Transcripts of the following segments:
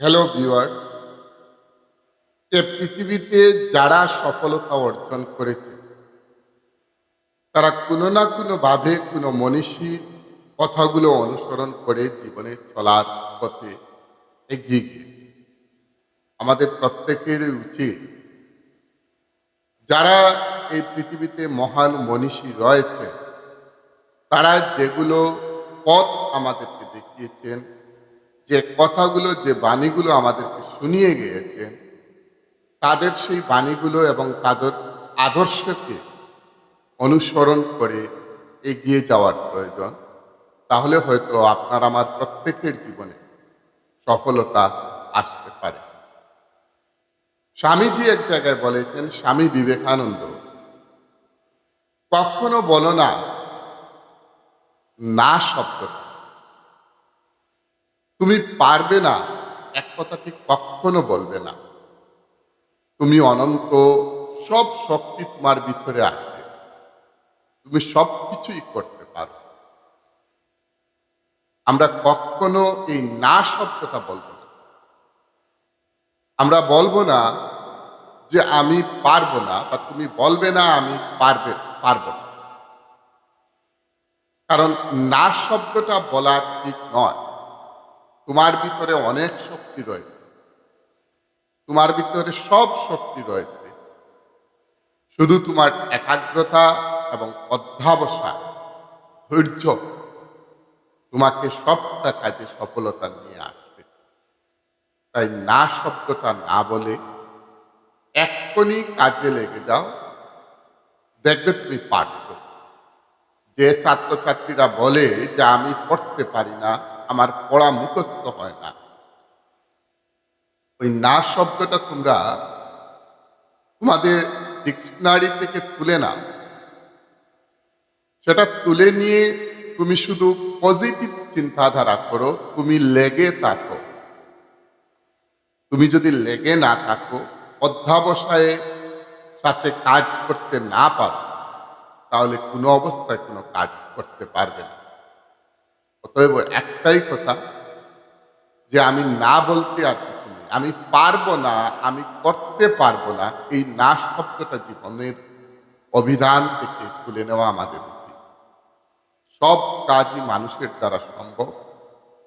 Hello viewers এ পৃথিবীতে যারা সফলতা অর্জন করেছে, তারা কোনো না কোনো ভাবে কোনো মনীষীর কথাগুলো অনুসরণ করে জীবনে চলার পথে এগিয়ে গিয়েছে। আমাদের প্রত্যেকেরই উচিত যারা এই পৃথিবীতে মহান মনীষী রয়েছে তারা যেগুলো পথ আমাদেরকে দেখিয়েছেন যে কথাগুলো, যে বাণীগুলো আমাদেরকে শুনিয়ে গিয়েছেন তাদের সেই বাণীগুলো এবং তাদের আদর্শকে অনুসরণ করে এগিয়ে যাওয়ার প্রয়োজন। তাহলে হয়তো আপনার আমার প্রত্যেকের জীবনে সফলতা আসতে পারে। স্বামীজি এক জায়গায় বলেছেন, স্বামী বিবেকানন্দ, কখনো বলো না শব্দটা। তুমি পারবে না, এক কথাটি কখনো বলবে না। তুমি অনন্ত, সব শক্তি তোমার ভিতরে আছে। তুমি সব কিছুই করতে পারো। আমরা কখনো এই না শব্দটা বলব না। আমরা বলব না যে আমি পারব না বা তুমি বলবে না আমি পারবে, পারব না। কারণ না শব্দটা বলা ঠিক নয়। তোমার ভিতরে অনেক শক্তি রয়েছে। তোমার ভিতরে সব শক্তি রয়েছে। শুধু তোমার একাগ্রতা এবং অধ্যাবসায়, ধৈর্য তোমাকে সবটা কাজে সফলতা নিয়ে আসবে। তাই না শব্দটা না বলে এক্ষুনি কাজে লেগে যাও। দেখবে তুমি পারছ। যে ছাত্রছাত্রীরা বলে যে আমি পড়তে পারি না আমার পড়া মুখস্থ হয় না। ওই না শব্দটা তোমরা তোমাদের ডিকশনারি থেকে তুলে নাও। সেটা তুলে নিয়ে তুমি শুধু পজিটিভ চিন্তাধারা করো, তুমি লেগে থাকো। তুমি যদি লেগে না থাকো, অধ্যাবসায়ে সাথে কাজ করতে না পারো, তাহলে কোনো অবস্থায় কোনো কাজ করতে পারবে না। অতএব একটাই কথা যে আমি না বলতে আর কিছু নেই। আমি পারব না, আমি করতে পারব না, এই না শব্দটা জীবনের অভিধান থেকে তুলে নেওয়া আমাদের উচিত। সব কাজই মানুষের দ্বারা সম্ভব,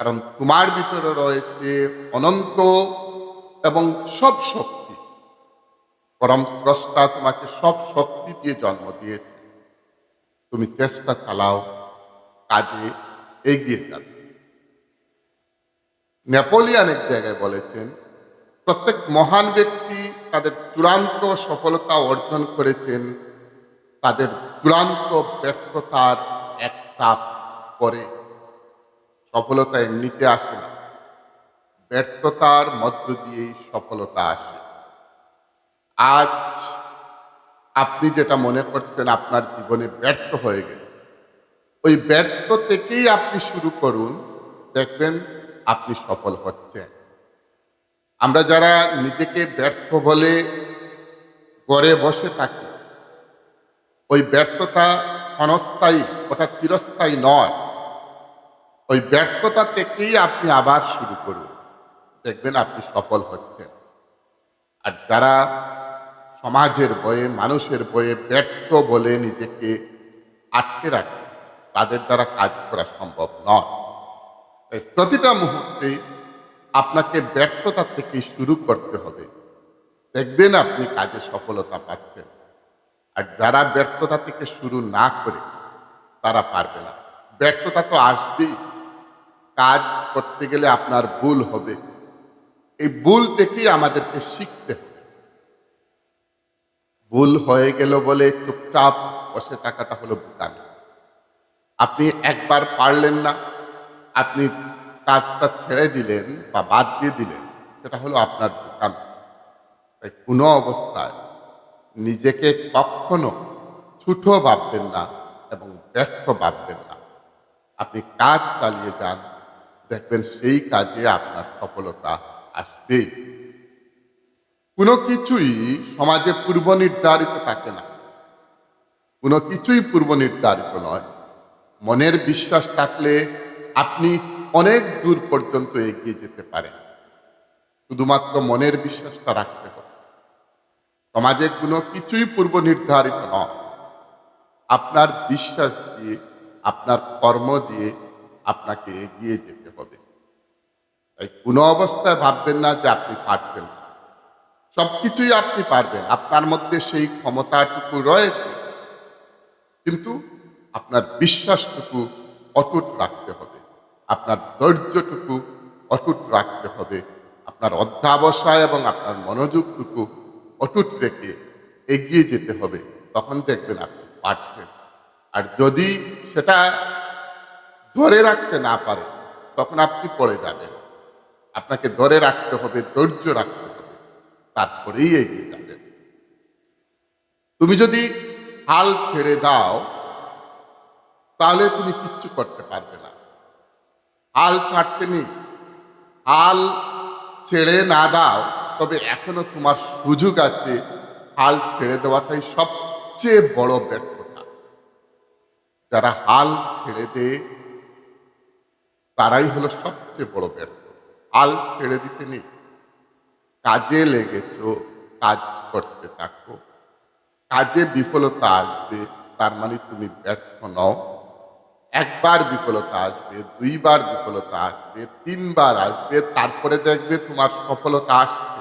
কারণ তোমার ভিতরে রয়েছে অনন্ত এবং সব শক্তি। পরম স্রষ্টা তোমাকে সব শক্তি দিয়ে জন্ম দিয়েছে। তুমি চেষ্টা চালাও, কাজে এগিয়ে যাবে নেপোলিয়ান এক জায়গায় বলেছেন, প্রত্যেক মহান ব্যক্তি তাদের চূড়ান্ত সফলতা অর্জন করেছেন, তাদের চূড়ান্ত ব্যর্থতার এক তাপ পরে। সফলতা এমনিতে আসে না। ব্যর্থতার মধ্য দিয়েই সফলতা আসে। আজ আপনি যেটা মনে করছেন, আপনার জীবনে ব্যর্থ হয়ে গেছে। ওই ব্যর্থ থেকেই আপনি শুরু করুন, দেখবেন আপনি সফল হচ্ছেন। আমরা যারা নিজেকে ব্যর্থ বলে গড়ে বসে থাকি, ওই ব্যর্থতা ক্ষণস্থায়ী ওটা চিরস্থায়ী নয়, ওই ব্যর্থতা থেকেই আপনি আবার শুরু করুন, দেখবেন আপনি সফল হচ্ছেন। আর যারা সমাজের বয়ে, মানুষের বয়ে ব্যর্থ বলে নিজেকে আটকে রাখে তাদের দ্বারা কাজ করা সম্ভব নয়। তাই প্রতিটা মুহূর্তে আপনাকে ব্যর্থতা থেকে শুরু করতে হবে। দেখবেন আপনি কাজে সফলতা পাচ্ছেন। আর যারা ব্যর্থতা থেকে শুরু না করে, তারা পারবে না। ব্যর্থতা তো আসবেই। কাজ করতে গেলে আপনার ভুল হবে। এই ভুল থেকেই আমাদেরকে শিখতে হবে। ভুল হয়ে গেল বলে চুপচাপ বসে থাকাটা হলো বুকামি। আপনি একবার পারলেন না। আপনি কাজটা ছেড়ে দিলেন বা বাদ দিয়ে দিলেন, সেটা হলো আপনার দোকান। তাই কোনো অবস্থায় নিজেকে কখনো ছুটো ভাববেন না এবং ব্যর্থ ভাববেন না। আপনি কাজ চালিয়ে যান, দেখবেন সেই কাজে আপনার সফলতা আসবেই। কোনো কিছুই সমাজে পূর্ব নির্ধারিত থাকে না। কোনো কিছুই পূর্ব নির্ধারিত নয়। মনের বিশ্বাস থাকলে আপনি অনেক দূর পর্যন্ত এগিয়ে যেতে পারেন। শুধুমাত্র মনের বিশ্বাসটা রাখতে হবে। সমাজে কোনো কিছুই পূর্ব নির্ধারিত নয়। আপনার বিশ্বাস দিয়ে, আপনার কর্ম দিয়ে আপনাকে এগিয়ে যেতে হবে। তাই কোনো অবস্থায় ভাববেন না যে আপনি পারছেন সব কিছুই আপনি পারবেন। আপনার মধ্যে সেই ক্ষমতাটুকু রয়েছে। কিন্তু আপনার বিশ্বাসটুকু অটুট রাখতে হবে। আপনার ধৈর্যটুকু অটুট রাখতে হবে। আপনার অধ্যাবসায় এবং আপনার মনোযোগটুকু অটুট রেখে এগিয়ে যেতে হবে। তখন দেখবেন আপনি পারছেন। আর যদি সেটা ধরে রাখতে না পারে, তখন আপনি পড়ে যাবেন। আপনাকে ধরে রাখতে হবে, ধৈর্য রাখতে হবে। তারপরেই এগিয়ে যাবেন। তুমি যদি হাল ছেড়ে দাও তাহলে তুমি কিচ্ছু করতে পারবে না। হাল ছাড়তে নেই। হাল ছেড়ে না দাও, তবে এখনও তোমার সুযোগ আছে। হাল ছেড়ে দেওয়াটাই সবচেয়ে বড় ব্যর্থতা। যারা হাল ছেড়ে দেয়, তারাই হলো সবচেয়ে বড় ব্যর্থ। হাল ছেড়ে দিতে নেই। কাজে লেগেছ, কাজ করতে থাকো। কাজে বিফলতা আসবে, তার মানে তুমি ব্যর্থ নও। একবার বিফলতা আসবে, দুইবার বিফলতা আসবে, তিনবার আসবে, তারপরে দেখবে তোমার সফলতা আসছে।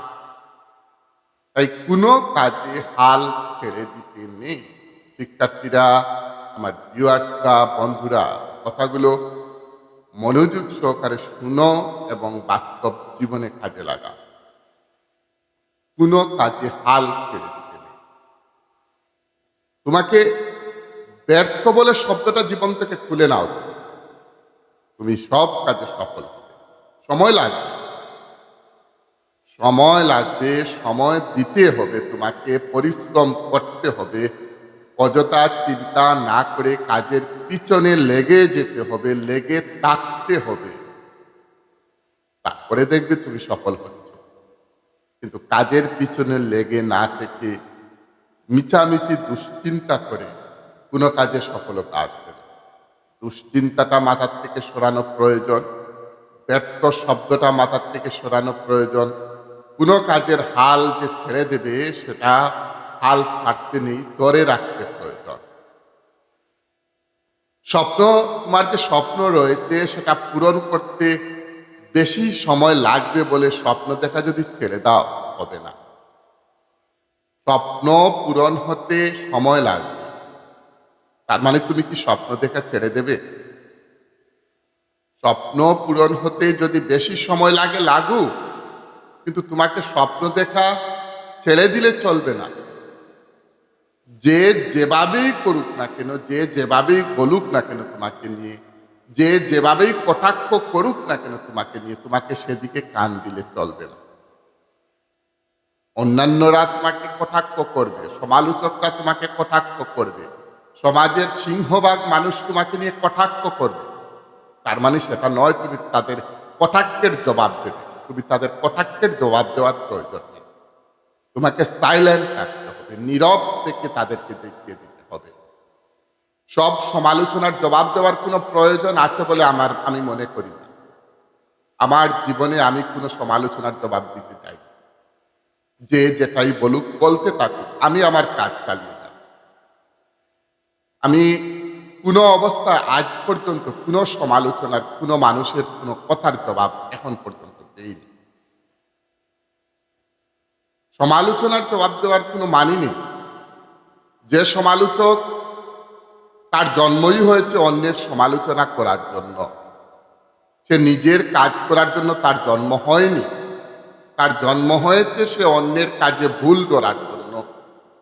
তাই কোনো কাজে হাল ছেড়ে দিতে নেই। শিক্ষার্থীরা, আমার ভিউয়ার্সরা, বন্ধুরা, কথাগুলো মনোযোগ সহকারে শুনো এবং বাস্তব জীবনে কাজে লাগা কোনো কাজে হাল ছেড়ে দিতে নেই। তোমাকে ব্যর্থ বলে শব্দটা জীবন থেকে খুলে নাও। তুমি। সব কাজে সফল সময় লাগবে। সময় লাগবে, সময় দিতে হবে, তোমাকে পরিশ্রম করতে হবে। অযথা চিন্তা না করে কাজের পিছনে লেগে যেতে হবে, লেগে থাকতে হবে। তারপরে দেখবে তুমি সফল হচ্ছ। কিন্তু কাজের পিছনে লেগে না থেকে মিছামিছি দুশ্চিন্তা করে কোনো কাজে সফলতা আসবে না। দুশ্চিন্তাটা মাথার থেকে সরানো প্রয়োজন, ব্যর্থ শব্দটা মাথার থেকে সরানো প্রয়োজন। কোনো কাজের হাল যে ছেড়ে দেবে সেটা হাল ছাড়তে নেই, ধরে রাখতে প্রয়োজন। স্বপ্ন, তোমার যে স্বপ্ন রয়েছে সেটা পূরণ করতে বেশি সময় লাগবে বলে স্বপ্ন দেখা যদি ছেড়ে দাও, হবে না। স্বপ্ন পূরণ হতে সময় লাগবে। তার মানে তুমি কি স্বপ্ন দেখা ছেড়ে দেবে? স্বপ্ন পূরণ হতে যদি বেশি সময় লাগে লাগুক কিন্তু তোমাকে স্বপ্ন দেখা ছেড়ে দিলে চলবে না। যে যেভাবেই করুক না কেন, যে যেভাবেই বলুক না কেন তোমাকে নিয়ে, যে যেভাবেই কটাক্ষ করুক না কেন তোমাকে নিয়ে, তোমাকে সেদিকে কান দিলে চলবে না। অন্যান্যরা তোমাকে কটাক্ষ করবে, সমালোচকরা তোমাকে কটাক্ষ করবে। সমাজের সিংহভাগ মানুষ তোমাকে নিয়ে কটাক্ষ করবে। তার মানে সেটা নয়, তুমি তাদের কটাক্ষের জবাব দেবে। তুমি তাদের কটাক্ষের জবাব দেওয়ার প্রয়োজন নেই। তোমাকে সাইলেন্ট থাকতে হবে, নীরব থেকে তাদেরকে দেখিয়ে দিতে হবে। সব সমালোচনার জবাব দেওয়ার কোনো প্রয়োজন আছে বলে আমার, আমি মনে করি না। আমার জীবনে আমি কোনো সমালোচনার জবাব দিতে চাই। যে যেটাই বলুক, বলতে থাকুক, আমি আমার কাজ চালিয়ে আমি কোনো অবস্থায় আজ পর্যন্ত কোনো সমালোচনার, কোনো মানুষের কোনো কথার জবাব এখন পর্যন্ত দেইনি। সমালোচনার জবাব দেওয়ার কোনো মানি নেই। যে সমালোচক তার জন্মই হয়েছে অন্যের সমালোচনা করার জন্য। সে নিজের কাজ করার জন্য তার জন্ম হয়নি। তার জন্ম হয়েছে সে অন্যের কাজে ভুল করার জন্য।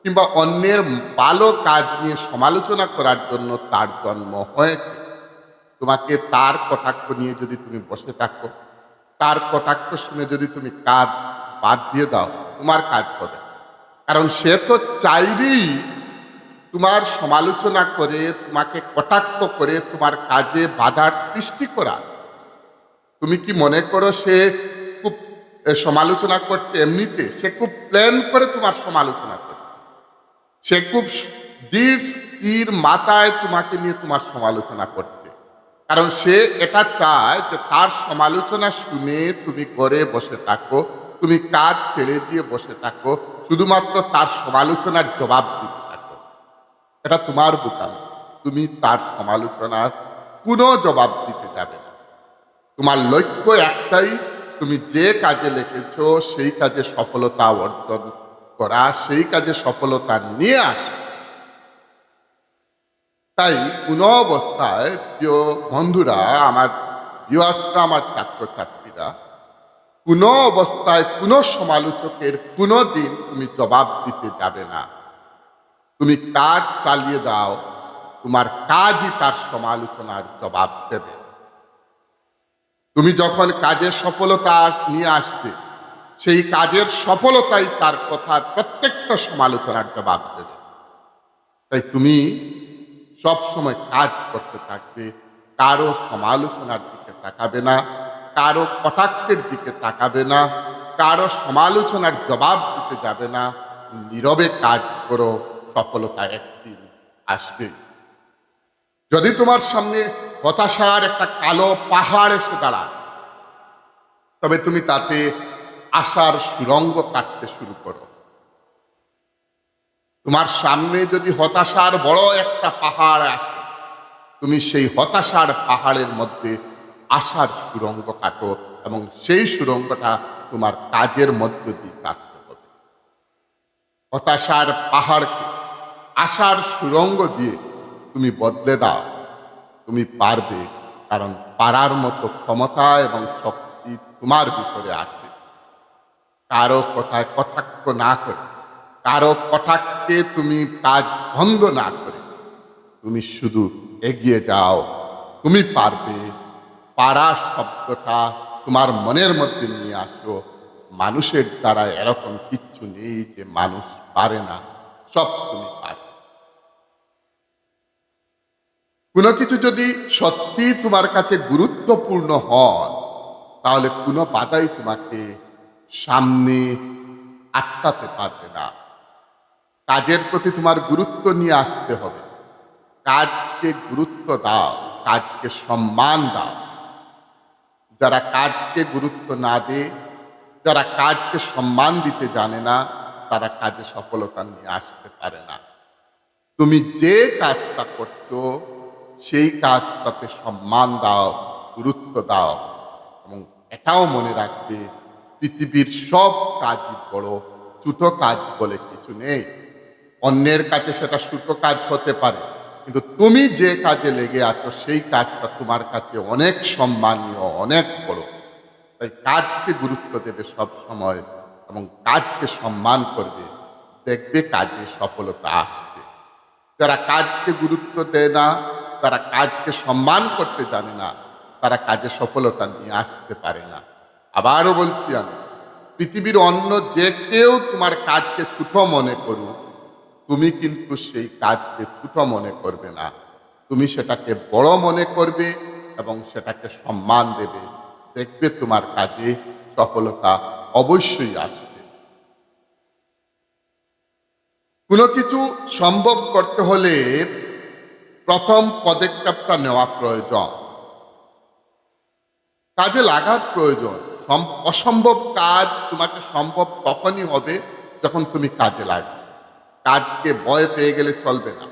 কিংবা অন্যের ভালো কাজ নিয়ে সমালোচনা করার জন্য তার জন্ম হয়েছে। তোমাকে তার কটাক্ষ নিয়ে যদি তুমি বসে থাকো, তার কটাক্ষ শুনে যদি তুমি কাজ বাদ দিয়ে দাও, তোমার কাজ হবে। কারণ সে তো চাইবেই তোমার সমালোচনা করে, তোমাকে কটাক্ষ করে তোমার কাজে বাধার সৃষ্টি করা। তুমি কি মনে করো সে খুব সমালোচনা করছে এমনিতে? সে খুব প্ল্যান করে তোমার সমালোচনা করছে সে খুব দৃঢ় স্থির মাথায় তোমাকে নিয়ে তোমার সমালোচনা করছে। কারণ সে এটা চায় যে তার সমালোচনা শুনে তুমি করে বসে থাকো, তুমি কাজ ছেড়ে দিয়ে বসে থাকো, শুধুমাত্র তার সমালোচনার জবাব দিতে থাকো। এটা তোমার বোকামি। তুমি তার সমালোচনার কোনো জবাব দিতে যাবে না। তোমার লক্ষ্য একটাই, তুমি যে কাজে লেগেছ সেই কাজে সফলতা অর্জন করা, সেই কাজে সফলতা নিয়ে আসা। তাই কোনো অবস্থায় প্রিয় বন্ধুরা, আমার ভিউয়ার্সরা আমার ছাত্রছাত্রীরা কোনো অবস্থায় কোনো সমালোচকের কোনো দিন তুমি জবাব দিতে যাবে না। তুমি কাজ চালিয়ে দাও, তোমার কাজই তার সমালোচনার জবাব দেবে। তুমি যখন কাজের সফলতা নিয়ে আসবে সেই কাজের সফলতাই তার কথার প্রত্যেকটা সমালোচনার জবাব দেবে। তাই তুমি সব সময় কাজ করতে থাকবে, কারও সমালোচনার দিকে তাকাবে না, কারও কটাক্ষের দিকে তাকাবে না, কারও সমালোচনার জবাব দিতে যাবে না, নীরবে কাজ করো, সফলতা একদিন আসবে। যদি তোমার সামনে হতাশার একটা কালো পাহাড় এসে দাঁড়ায়, তবে তুমি তাতে আশার সুরঙ্গ কাটতে শুরু করো। তোমার সামনে যদি হতাশার বড় একটা পাহাড় আসে, তুমি সেই হতাশার পাহাড়ের মধ্যে আশার সুরঙ্গ কাটো এবং সেই সুরঙ্গটা তোমার কাজের মধ্য দিয়ে কাটতে হবে। হতাশার পাহাড়কে আশার সুরঙ্গ দিয়ে তুমি বদলে দাও। তুমি পারবে, কারণ পারার মতো ক্ষমতা এবং শক্তি তোমার ভিতরে আছে। কারও কথায় কটাক্ষ না করে, কারও কটাক্ষে তুমি কাজ বন্ধ না করে। তুমি শুধু এগিয়ে যাও, তুমি পারবে। পারা শব্দটা তোমার মনের মধ্যে নিয়ে আসো। মানুষের দ্বারা এরকম কিচ্ছু নেই যে মানুষ পারে না, সব তুমি পারবে। কোনো কিছু যদি সত্যি তোমার কাছে গুরুত্বপূর্ণ হয়, তাহলে কোনো বাধাই তোমাকে সামনে আটকাতে পারবে না। কাজের প্রতি তোমার গুরুত্ব নিয়ে আসতে হবে। কাজকে গুরুত্ব দাও, কাজকে সম্মান দাও। যারা কাজকে গুরুত্ব না দেয়, যারা কাজকে সম্মান দিতে জানে না, তারা কাজে সফলতা নিয়ে আসতে পারে না। তুমি যে কাজটা করছ, সেই কাজটাতে সম্মান দাও, গুরুত্ব দাও এবং এটাও মনে রাখবে পৃথিবীর সব কাজই বড়, ছোটো কাজ বলে কিছু নেই। অন্যের কাছে সেটা ছোট কাজ হতে পারে, কিন্তু তুমি যে কাজে লেগে আছো, সেই কাজটা তোমার কাছে অনেক সম্মানীয়, অনেক বড়। তাই কাজকে গুরুত্ব দেবে সব সময় এবং কাজকে সম্মান করবে। দেখবে কাজে সফলতা আসবে যারা কাজকে গুরুত্ব দেয় না, তারা কাজকে সম্মান করতে জানে না, তারা কাজে সফলতা নিয়ে আসতে পারে না। আবারও বলছি আমি, পৃথিবীর অন্য যে কেউ তোমার কাজকে ছোট মনে করুক, তুমি কিন্তু সেই কাজকে ছোট মনে করবে না। তুমি সেটাকে বড় মনে করবে এবং সেটাকে সম্মান দেবে। দেখবে তোমার কাজে সফলতা অবশ্যই আসবে। কোনো কিছু সম্ভব করতে হলে প্রথম পদক্ষেপটা নেওয়া প্রয়োজন। কাজে লাগার প্রয়োজন। অসম্ভব কাজ তোমাকে সম্ভব তখনই হবে যখন তুমি কাজে লাগবে। কাজকে ভয় পেয়ে গেলে চলবে না।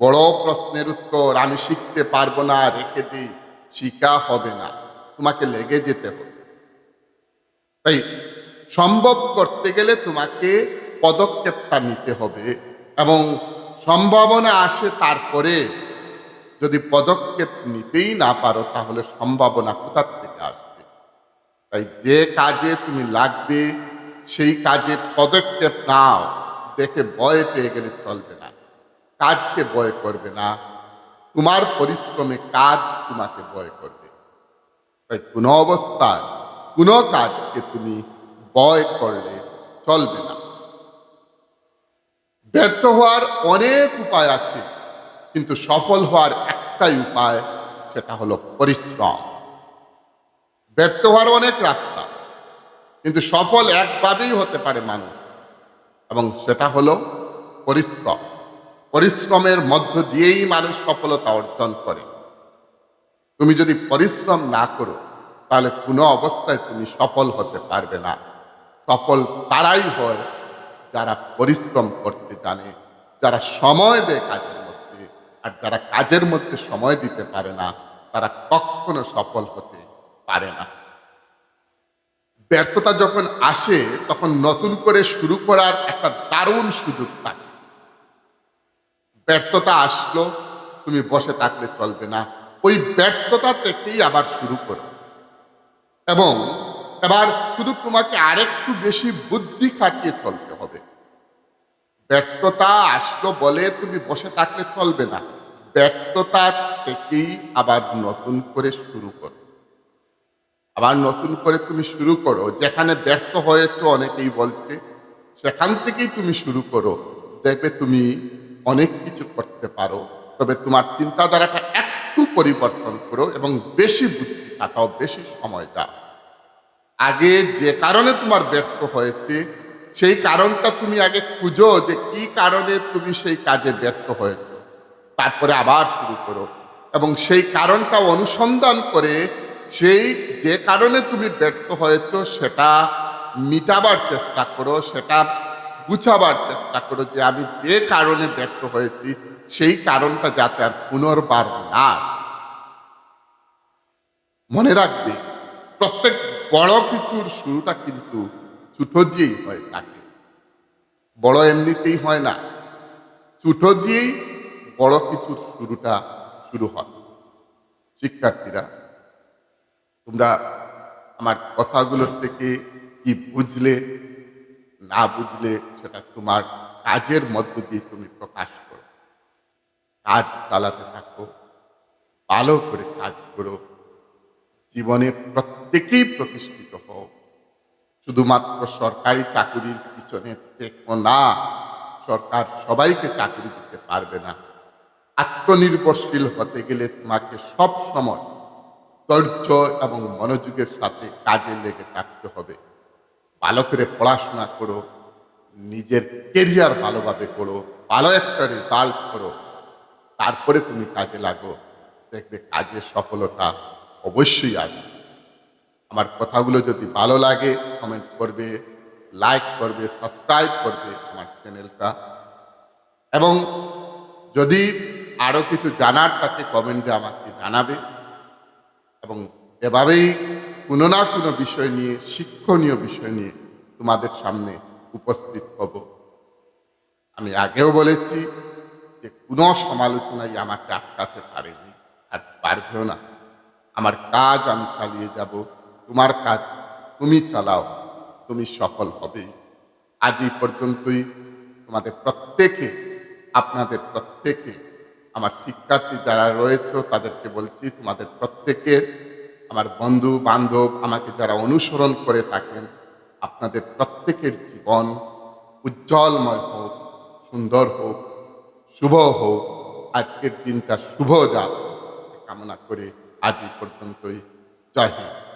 বড় প্রশ্নের উত্তর আমি শিখতে পারব না, রেখে দিই শিখা হবে না, তোমাকে লেগে যেতে হবে। তাই সম্ভব করতে গেলে তোমাকে পদক্ষেপটা নিতে হবে এবং সম্ভাবনা আসে তারপরে। যদি পদক্ষেপ নিতেই না পারো তাহলে সম্ভাবনা আসবে তাই যে কাজে তুমি লাগবে, সেই কাজে পদক্ষেপ নাও। দেখে ভয় পেয়ে গেলে চলবে না। কাজকে ভয় করবে না। তোমার পরিশ্রমে কাজ তোমাকে ভয় করবে। তাই কোনো অবস্থায়, কোনো কাজকে তুমি ভয় করলে চলবে না। ব্যর্থ হওয়ার অনেক উপায় আছে, কিন্তু সফল হওয়ার একটাই উপায়, সেটা হলো পরিশ্রম। ব্যর্থ হওয়ার অনেক রাস্তা, কিন্তু সফল একভাবেই হতে পারে মানুষ। এবং সেটা হলো পরিশ্রম। পরিশ্রমের মধ্য দিয়েই মানুষ সফলতা অর্জন করে। তুমি যদি পরিশ্রম না করো, তাহলে কোনো অবস্থায় তুমি সফল হতে পারবে না। সফল তারাই হয় যারা পরিশ্রম করতে জানে, যারা সময় দেয় কাজের মধ্যে, আর যারা কাজের মধ্যে সময় দিতে পারে না, তারা কখনো সফল হতে পারে না। ব্যর্থতা যখন আসে, তখন নতুন করে শুরু করার একটা দারুণ সুযোগ থাকে। ব্যর্থতা আসলো, তুমি বসে থাকলে চলবে না। ওই ব্যর্থতা থেকেই আবার শুরু করো। এবং এবার শুধু তোমাকে আরেকটু বেশি বুদ্ধি খাটিয়ে চলতে হবে। ব্যর্থতা আসলো বলে তুমি বসে থাকলে চলবে না। ব্যর্থতা থেকেই আবার নতুন করে শুরু করো। আবার নতুন করে তুমি শুরু করো। যেখানে ব্যর্থ হয়েছে অনেকেই বলছে, সেখান থেকেই তুমি শুরু করো। দেখবে তুমি অনেক কিছু করতে পারো। তবে তোমার চিন্তাধারাটা একটু পরিবর্তন করো এবং বেশি বুদ্ধি খাটাও, বেশি সময় দাও। আগে যে কারণে তোমার ব্যর্থ হয়েছে, সেই কারণটা তুমি আগে খুঁজো যে কি কারণে তুমি সেই কাজে ব্যর্থ হয়েছ। তারপরে আবার শুরু করো। এবং সেই কারণটা অনুসন্ধান করে সেই যে কারণে তুমি ব্যর্থ হয়েছ, সেটা মিটাবার চেষ্টা করো, সেটা গুছাবার চেষ্টা করো যে আমি যে কারণে ব্যর্থ হয়েছি, সেই কারণটা যাতে আর পুনর্বার না মনে রাখবে, প্রত্যেক বড় কিছুর শুরুটা কিন্তু ছোটো দিয়েই হয় থাকে বড় এমনিতেই হয় না, ছোটো দিয়েই বড় কিছুর শুরুটা শুরু হয়। শিক্ষার্থীরা তোমরা আমার কথাগুলোর থেকে কি বুঝলে, না বুঝলে সেটা তোমার কাজের মধ্য দিয়ে তুমি প্রকাশ করো। কাজ চালাতে থাকো, ভালো করে কাজ করো, জীবনে প্রত্যেকেই প্রতিষ্ঠিত হও। শুধুমাত্র সরকারি চাকুরির পিছনে থেকো না, সরকার সবাইকে চাকরি দিতে পারবে না। আত্মনির্ভরশীল হতে গেলে তোমাকে সব সময় ধৈর্য এবং মনোযোগের সাথে কাজে লেগে থাকতে হবে। ভালো করে পড়াশোনা করো, নিজের কেরিয়ার ভালোভাবে করো, ভালো একটা রেজাল্ট করো, তারপরে তুমি কাজে লাগো। দেখবে কাজের সফলতা অবশ্যই আসবে। আমার কথাগুলো যদি ভালো লাগে কমেন্ট করবে লাইক করবে সাবস্ক্রাইব করবে আমার চ্যানেলটা এবং যদি আরও কিছু জানার থাকে কমেন্টে আমাকে জানাবে। এবং এভাবেই কোনো না কোনো বিষয় নিয়ে, শিক্ষণীয় বিষয় নিয়ে তোমাদের সামনে উপস্থিত হব। আমি আগেও বলেছি যে কোনো সমালোচনাই আমাকে আটকাতে পারেনি আর পারবেও না। আমার কাজ আমি চালিয়ে যাব, তোমার কাজ তুমি চালাও, তুমি সফল হবে আজ এই পর্যন্তই। তোমাদের প্রত্যেকে, আপনাদের প্রত্যেকে আমার শিক্ষার্থী যারা রয়েছে, তাদেরকে বলছি, তোমাদের প্রত্যেকের, আমার বন্ধু, বান্ধব, আমাকে যারা অনুসরণ করে থাকেন, আপনাদের প্রত্যেকের জীবন উজ্জ্বলময় হোক, সুন্দর হোক, শুভ হোক। আজকের দিনটা শুভ যাক। কামনা করে আজ পর্যন্তই। জয় হিন্দ।